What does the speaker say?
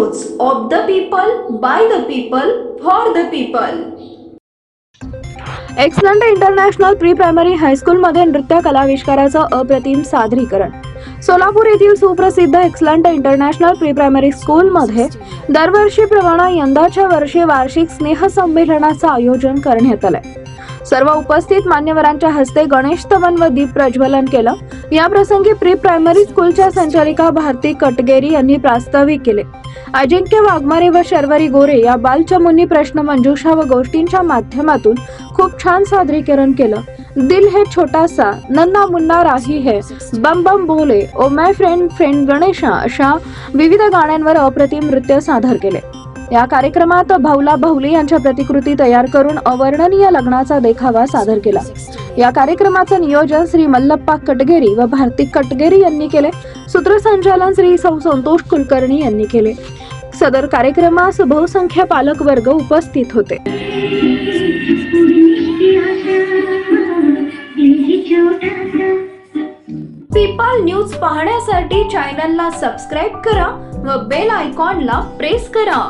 News of the people by the people for the people excellent international pre primary हायस्कूलमध्ये नृत्य कलाविष्काराचं अप्रतिम सादरीकरण. सोलापूर येथील सुप्रसिद्ध एक्सलंट इंटरनॅशनल प्री प्रायमरी स्कूलमध्ये दरवर्षीप्रमाणे यंदाच्या वर्षी वार्षिक स्नेहसंमेलनाचं आयोजन करण्यात आलंय. सर्व उपस्थित मान्यवरांच्या हस्ते गणेश तवन व दीप प्रज्वलन केलं. या प्रसंगी प्री प्रायमरी स्कूलच्या संचालिका भारती कटगेरी यांनी प्रास्ताविक केले. अजिंक्य वाघमारे व शर्वरी गोरे या बालचमुनी प्रश्न मंजुषा व गोष्टींच्या माध्यमातून खूप छान सादरीकरण केलं. दिल है छोटासा नन्ना मुन्ना राही है बम बम बोले oh my friend friend Ganesha अशा विविध गाण्यांवर अप्रतिम नृत्य सादर केले. या कार्यक्रमात भाऊला भाऊली यांच्या प्रतिकृती तयार करून अवर्णनीय लग्नाचा देखावा सादर केला. या कार्यक्रमाचं नियोजन श्री मल्लप्पा कटगेरी व भारती कटगेरी यांनी केले. सूत्रसंचालन श्री सौ संतोष कुलकर्णी यांनी केले. सदर कार्यक्रमास बहुसंख्य पालक वर्ग उपस्थित होते. पीपल न्यूज पाहण्यासाठी चॅनलला सबस्क्राईब करा व बेल आयकॉनला प्रेस करा.